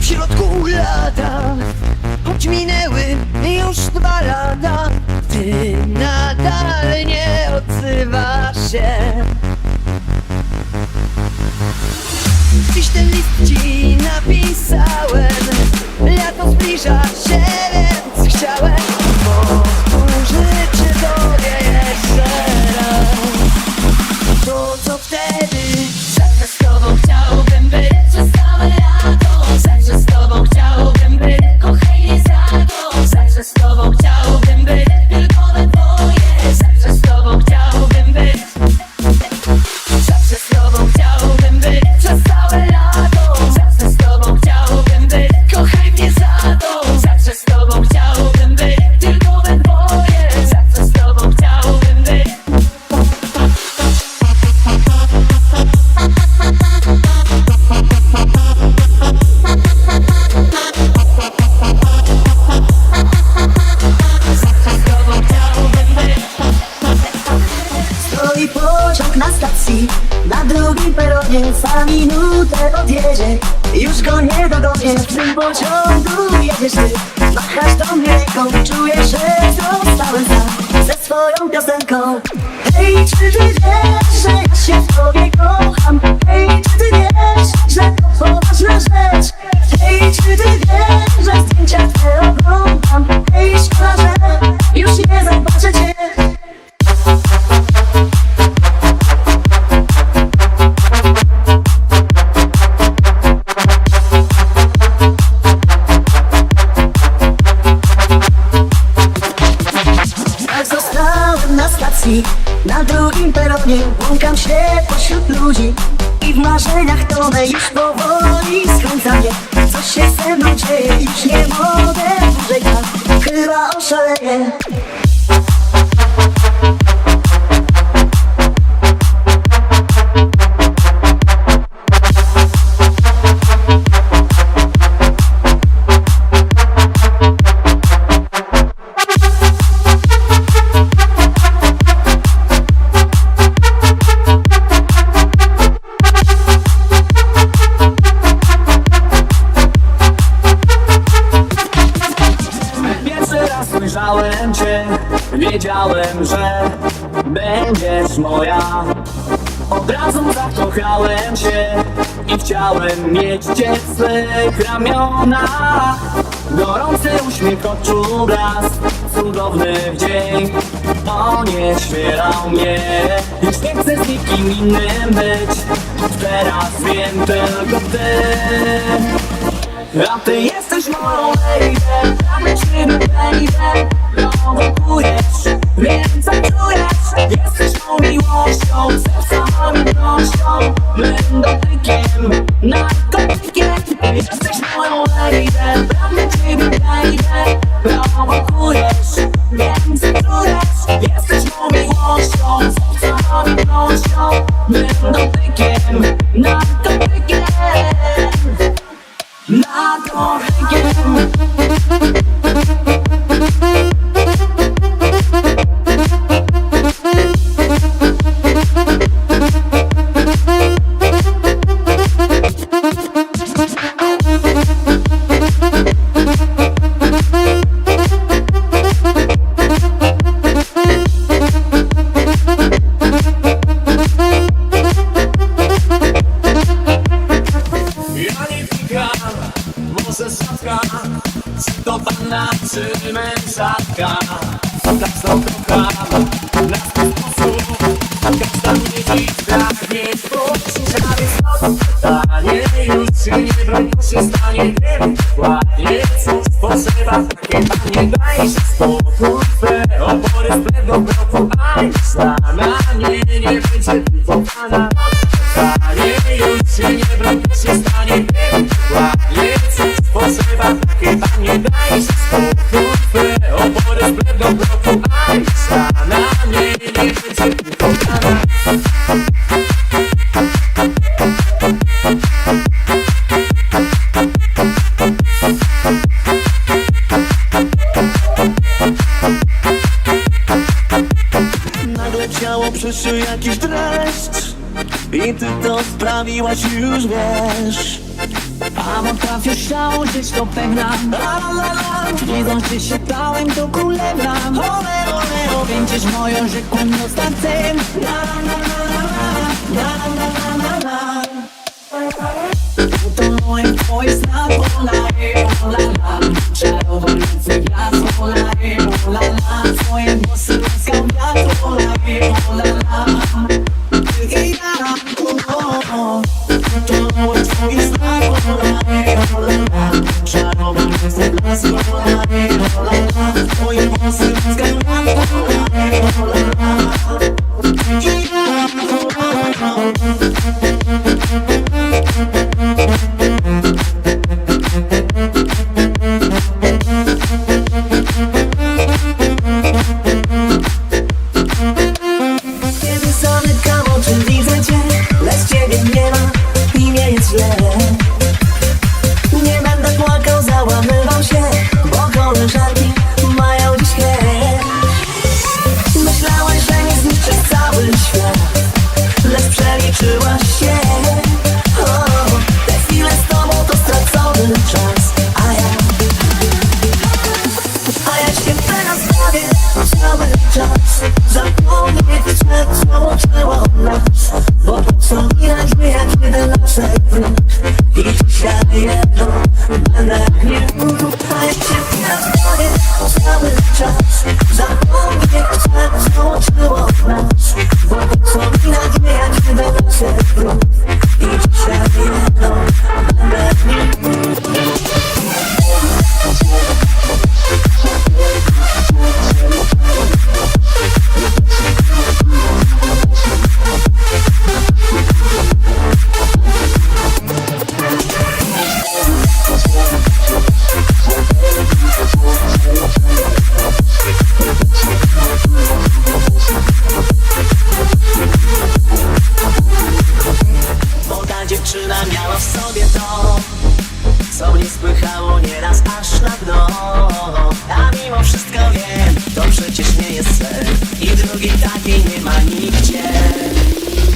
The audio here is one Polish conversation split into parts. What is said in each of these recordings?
w środku lata Choć minęły już dwa lata Ty nadal nie odzywasz się. Dziś ten list ci napisałem Lato zbliża się, więc chciałem peronie Błąkam się pośród ludzi I w marzeniach tonę Już powoli skręca mnie Co się ze mną dzieje? Już nie mogę dłużej tak Chyba oszaleję Wiedziałem, że będziesz moja. Od razu zakochałem się I chciałem mieć cię w swych ramionach Gorący uśmiech oczu blask. Cudowny dzień Onieśmierał mnie. Już nie chcę z nikim innym być Teraz wiem tylko ty a ty jesteś moją lady Pragnę ciebie baby Prowokujesz Wiem co czujesz Jesteś moją miłością Serca moją miłością Mym dotykiem Narkotykiem. Jesteś moją lady Pragnę ciebie baby Prowokujesz Wiem co czujesz Jesteś moją miłością Serca moją miłością Mym dotykiem Narkotykiem narkotykiem Ja Takie panie, daj się spokój spledą kroku A już na nie, nie będzie się nie Wiem dokładnie, panie, daj się spokój A już na nie, nie jakiś dreszcz I ty to sprawiłaś, już wiesz A mam trafię szałą, gdzieś do pegna La la la Widzą, że się dałem do królewna Ole, ole, ole Będziesz moją rzekłym dostancem La la la la la La la la la la To moje twoje znak, Ona miała w sobie to Co mnie spychało nieraz aż na dno. A mimo wszystko wiem To przecież nie jest sen I drugiej takiej nie ma nigdzie.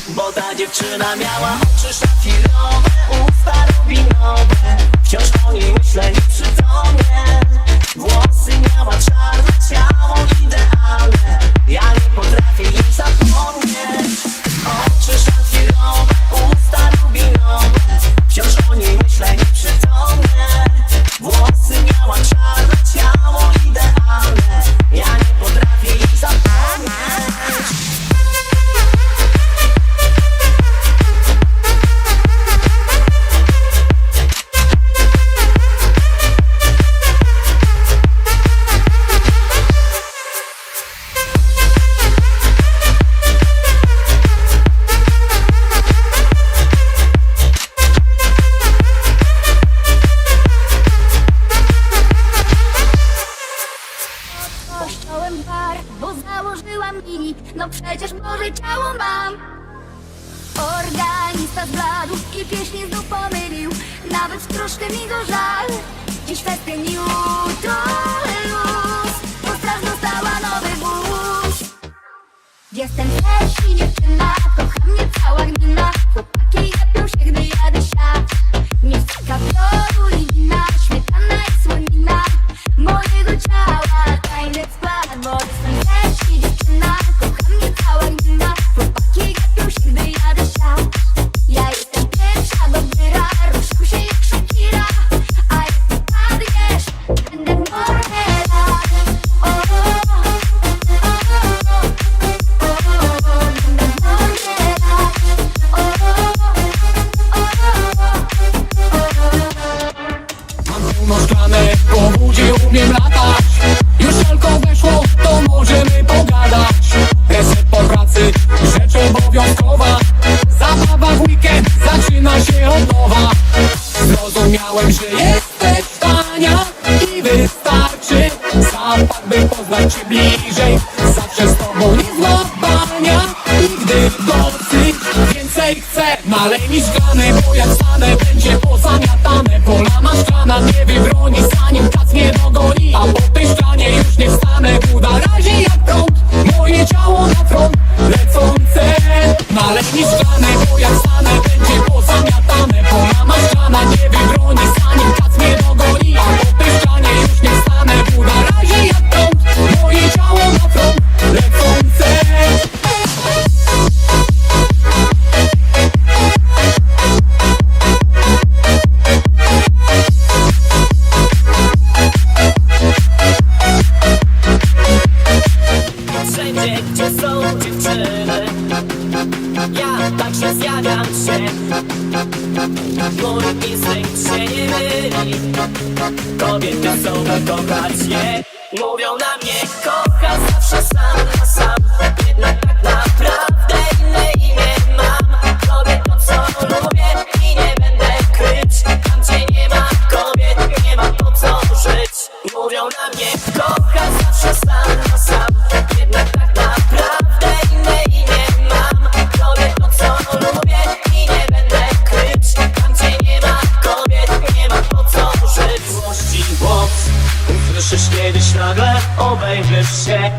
Bo ta dziewczyna miała oczy szafirowe Usta rubinowe Wciąż o niej myślę nieprzytomnie. Włosy miała czarne Jestem też i dziewczyna, kocha mnie cała gmina. Chłopaki lepią się, gdy jadę siad Nie wstyka floru i wina, Daj bliżej, zawsze z tobą nie złapania. Nigdy w nocy więcej chcę Nalej mi szklany, bo jak stanę będzie pozamiatane. Pola na szklana nie wybroni zanim Je Mówią na mnie kocha zawsze sam na sam Jednak Głos. Usłyszysz kiedyś nagle, obejrzysz się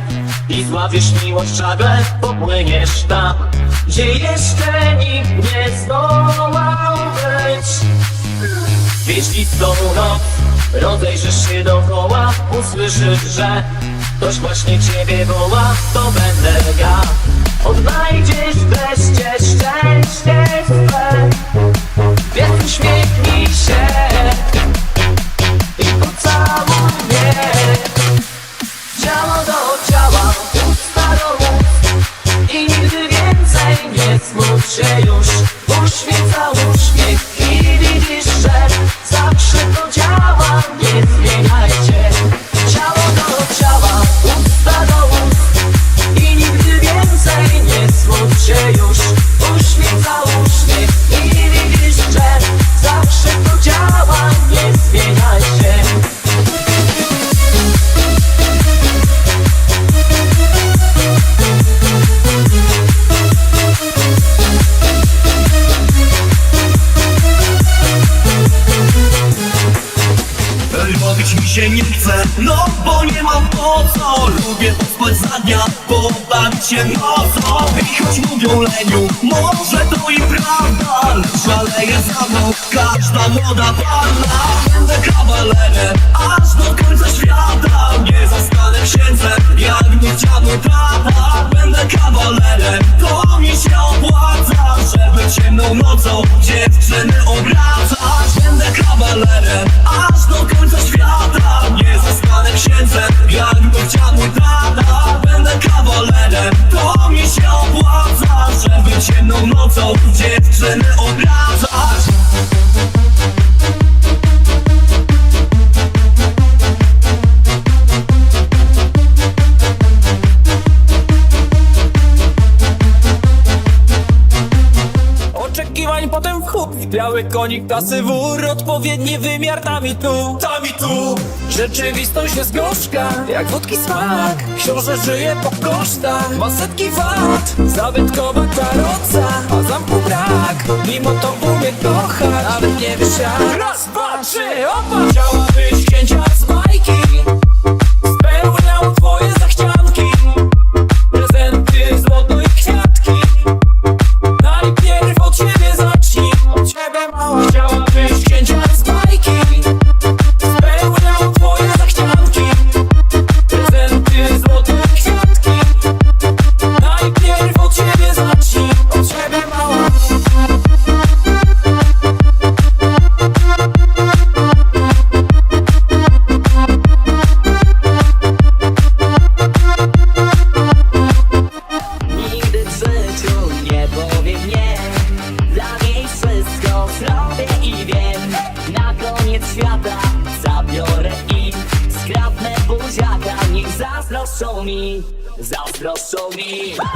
I złapiesz miłość żagle, popłyniesz tam Gdzie jeszcze nikt nie zdołał być. Świetlistą noc, rozejrzysz się dookoła Usłyszysz, że ktoś właśnie ciebie woła To będę ja. Odnajdziesz wreszcie szczęście swe. Więc uśmiechnij się Szaleje za mną każda młoda panna. Będę kawalerem, aż do końca świata. Nie zostanę księdzem, jak nie chciał mój Będę kawalerem, to mi się opłaca Żeby ciemną nocą dziewczyny obracać. Będę kawalerem, aż do końca świata. Nie zostanę księdzem, jak nie chciał mój Będę kawalerem, to mi się opłaca Żeby ciemną nocą dziewczyny Klasy wór Odpowiedni wymiar tam i tu. Tam i tu. Rzeczywistość jest gorzka Jak wódki smak. Książę żyje po kosztach Ma setki wat Zabytkowa karoca A zamku brak. Mimo to umie kochać Nawet nie wiesz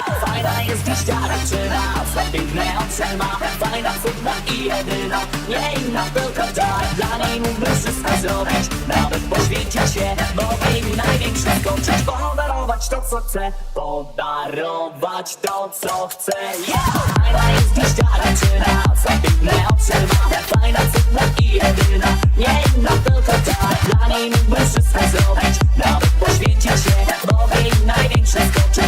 Fajna jest dziś ta dziewczyna Swe piękne oczy ma Fajna, cudna i jedyna Nie inna tylko ta Dla niej mógłbym wszystko zrobić Nawet poświęcić się Mogę im największe skończyć Podarować to co chcę Podarować to co chce. yeah! Fajna jest dziś ta dziewczyna Swe piękne oczy ma Fajna, cudna i jedyna Nie inna tylko ta Dla niej mógłbym wszystko zrobić Nawet poświęcić się Mogę im największe skończyć